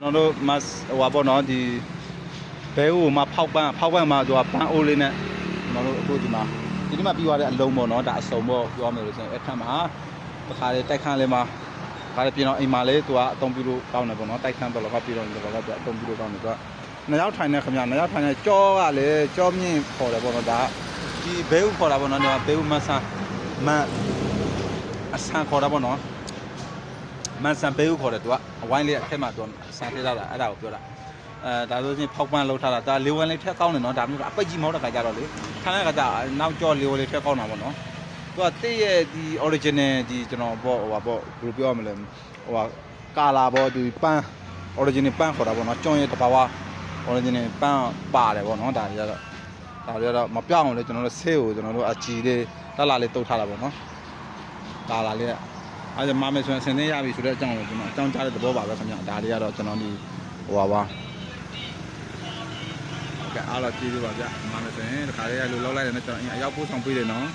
ကျွန်တော်တို့မတ်ဟိုပါပေါ့နော်ဒီဘဲဟိုမှာဖောက်ပန်းဖောက်ပန်းမှာသူကပန်းအိုးလေးနဲ့ကျွန်တော်တို့အခုဒီမှာဒီနေ့မှပြီးသွားတဲ့အလုံးပေါ့နော်ဒါအစုံပေါ့ပြောမယ်လို့ဆိုရင်အဲ့ထက်မှာတစ်ခါလေတိုက်ခန်းလေးမှာခါလေပြင်တော့အိမ်မှာလေးသူကအတုံးပြလို့ကောင်းတယ်ပေါ့နော်တိုက်ခန်းတော့လည်းပြီးတော့ဒီဘက်ကသူအတုံးပြလို့ကောင်းတယ်သူကနှစ်ယောက်ထိုင်နေခင်ဗျာနှစ်ယောက်ထိုင်နေကြောကလည်းကြောမြင့်ခေါ်တယ်ပေါ့နော်ဒါဒီဘဲဟိုခေါ်တာပေါ့နော်ဒီမှာဘဲဟိုမဆန်မန်အဆန်ခေါ်တာပေါ့နော် မန်ဆန်ပေးဦးခေါ်တယ်သူကအဝိုင်းလေးအထက်မှာသူဆန်ထည့်ထားတာအဲ့ဒါကိုပြောတာအဲဒါဆိုရင်ဖောက်ပန်းလောက်ထားတာဒါလေးဝန်းလေးထက်ကောင်းတယ်နော်ဒါမျိုးကအပိတ်ကြီးမဟုတ်တဲ့ခါကြတော့လေထားတဲ့ခါကျနောက်ကျော်လေးဝန်းလေးထက်ကောင်းတာပေါ့နော်သူကတိရဲ့ဒီ original ဒီကျွန်တော်ပေါ့ဟိုပါပေါ့ဘယ်လိုပြောရမလဲဟိုပါကာလာပေါ့ဒီပန်း original ပန်းခေါ်တာပေါ့နော်ကျွန်းရဲ့တဘာဝ original ပန်းပါတယ်ပေါ့နော်ဒါကြတော့ဒါကြတော့မပြောင်းအောင်လေကျွန်တော်တို့ဆေးကိုကျွန်တော်တို့အကြည်လေးတက်လာလေးတုတ်ထားတာပေါ့နော်ဒါလာလေးက အဲဒါမာမယ်ဆိုရင်အစင်းသင်းရပြီဆိုတဲ့အကြောင်းကိုကျွန်တော်အကြောင်းကြားတဲ့သဘောပါပဲခင်ဗျာဒါတွေကတော့ကျွန်တော်ဒီဟိုပါပါကဲအားလုံးကြည့်လို့ပါဗျာမာမယ်ဆိုရင်ဒီခါလေးကလိုလောက်လိုက်တယ်နဲ့ကျွန်တော်အရင်အရောက်ပို့ဆောင်ပေးတယ်နော်